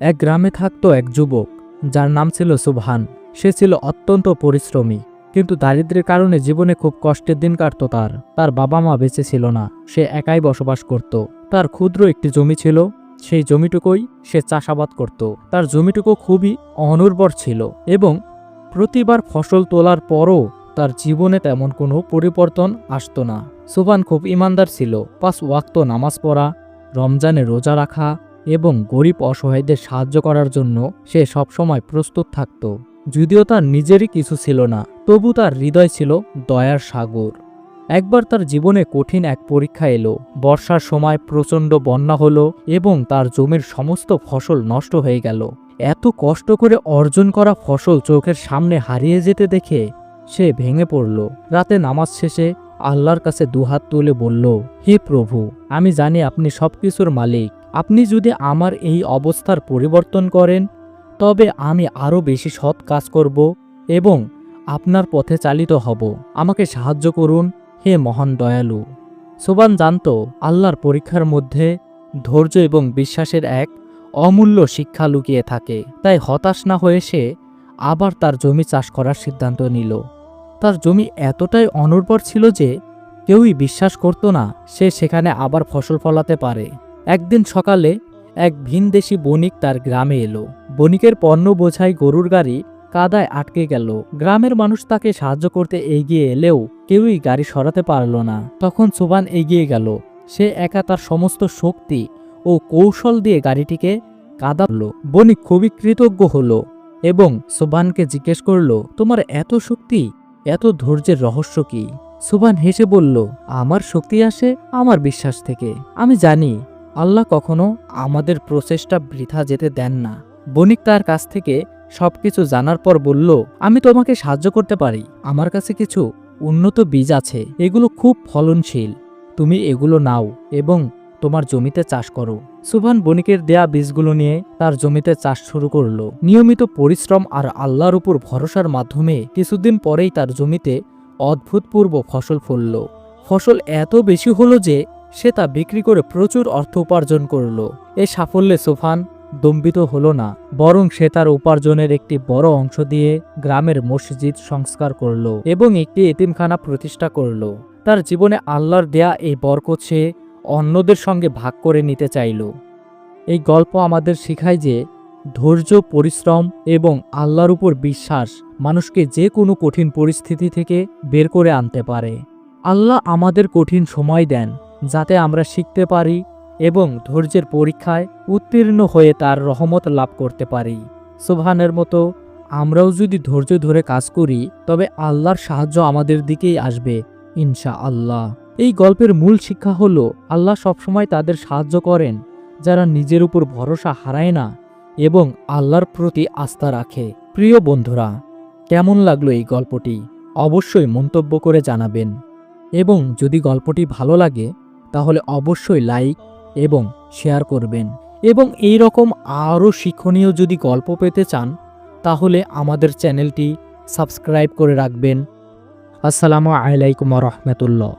এক গ্রামে থাকতো এক যুবক, যার নাম ছিল সুবহান। সে ছিল অত্যন্ত পরিশ্রমী, কিন্তু দারিদ্র্যের কারণে জীবনে খুব কষ্টের দিন কাটত তার। তার বাবা মা বেঁচে ছিল না, সে একাই বসবাস করত। তার ক্ষুদ্র একটি জমি ছিল, সেই জমিটুকুই সে চাষাবাদ করত। তার জমিটুকু খুবই অনুর্বর ছিল এবং প্রতিবার ফসল তোলার পরও তার জীবনে তেমন কোনো পরিবর্তন আসতো না। সুবান খুব ইমানদার ছিল, পাঁচ ওয়াক্ত নামাজ পড়া, রমজানে রোজা রাখা এবং গরিব অসহায়দের সাহায্য করার জন্য সে সবসময় প্রস্তুত থাকত। যদিও তার নিজেরই কিছু ছিল না, তবু তার হৃদয় ছিল দয়ার সাগর। একবার তার জীবনে কঠিন এক পরীক্ষা এলো। বর্ষার সময় প্রচণ্ড বন্যা হলো এবং তার জমির সমস্ত ফসল নষ্ট হয়ে গেল। এত কষ্ট করে অর্জন করা ফসল চোখের সামনে হারিয়ে যেতে দেখে সে ভেঙে পড়ল। রাতে নামাজ শেষে আল্লাহর কাছে দুহাত তুলে বলল, হে প্রভু, আমি জানি আপনি সবকিছুর মালিক। আপনি যদি আমার এই অবস্থার পরিবর্তন করেন, তবে আমি আরও বেশি সৎ কাজ করব এবং আপনার পথে চালিত হব। আমাকে সাহায্য করুন, হে মহান দয়ালু। সোবান জানত, আল্লাহর পরীক্ষার মধ্যে ধৈর্য এবং বিশ্বাসের এক অমূল্য শিক্ষা লুকিয়ে থাকে। তাই হতাশ না হয়ে সে আবার তার জমি চাষ করার সিদ্ধান্ত নিল। তার জমি এতটাই অনুর্বর ছিল যে কেউই বিশ্বাস করত না সে সেখানে আবার ফসল ফলাতে পারে। একদিন সকালে এক ভিনদেশি বণিক তার গ্রামে এলো। বণিকের পণ্য বোঝাই গরুর গাড়ি কাদায় আটকে গেল। গ্রামের মানুষ তাকে সাহায্য করতে এগিয়ে এলেও কেউই গাড়ি সরাতে পারল না। তখন সুবান এগিয়ে গেল। সে একা তার সমস্ত শক্তি ও কৌশল দিয়ে গাড়িটিকে কাদালো বণিক খুবই কৃতজ্ঞ হলো এবং সুবানকে জিজ্ঞেস করল, তোমার এত শক্তি, এত ধৈর্যের রহস্য কি? সুবান হেসে বলল, আমার শক্তি আসে আমার বিশ্বাস থেকে। আমি জানি আল্লাহ কখনো আমাদের প্রচেষ্টা বৃথা যেতে দেন না। বণিক তার কাছ থেকে সবকিছু জানার পর বলল, আমি তোমাকে সাহায্য করতে পারি। আমার কাছে কিছু উন্নত বীজ আছে। এগুলো খুব ফলনশীল। তুমি এগুলো নাও এবং তোমার জমিতে চাষ করো। সুভান বণিকের দেয়া বীজগুলো নিয়ে তার জমিতে চাষ শুরু করল। নিয়মিত পরিশ্রম আর আল্লাহর উপর ভরসার মাধ্যমে কিছুদিন পরেই তার জমিতে অদ্ভুতপূর্ব ফসল ফলল। ফসল এত বেশি হলো যে সে তা বিক্রি করে প্রচুর অর্থ উপার্জন করল। এ সাফল্যে সোফান দম্বিত হলো না, বরং সে তার উপার্জনের একটি বড় অংশ দিয়ে গ্রামের মসজিদ সংস্কার করল এবং একটি এতিমখানা প্রতিষ্ঠা করল। তার জীবনে আল্লাহর দেয়া এই বরকত সে অন্যদের সঙ্গে ভাগ করে নিতে চাইল। এই গল্প আমাদের শেখায় যে ধৈর্য, পরিশ্রম এবং আল্লাহর উপর বিশ্বাস মানুষকে যে কোনো কঠিন পরিস্থিতি থেকে বের করে আনতে পারে। আল্লাহ আমাদের কঠিন সময় দেন যাতে আমরা শিখতে পারি এবং ধৈর্যের পরীক্ষায় উত্তীর্ণ হয়ে তার রহমত লাভ করতে পারি। সুবহানের মতো, আমরাও যদি ধৈর্য ধরে কাজ করি, তবে আল্লাহর সাহায্য আমাদের দিকেই আসবে ইনশা আল্লাহ এই গল্পের মূল শিক্ষা হল, আল্লাহ সবসময় তাদের সাহায্য করেন, যারা নিজের উপর ভরসা হারায় না এবং আল্লাহর প্রতি আস্থা রাখে। প্রিয় বন্ধুরা, কেমন লাগল এই গল্পটি? অবশ্যই মন্তব্য করে জানাবেন। এবং যদি গল্পটি ভালো লাগে তাহলে অবশ্যই লাইক এবং শেয়ার করবেন। এবং এই রকম আরও শিক্ষণীয় যদি গল্প পেতে চান, তাহলে আমাদের চ্যানেলটি সাবস্ক্রাইব করে রাখবেন। আসসালামু আলাইকুম রহমতুল্লাহ।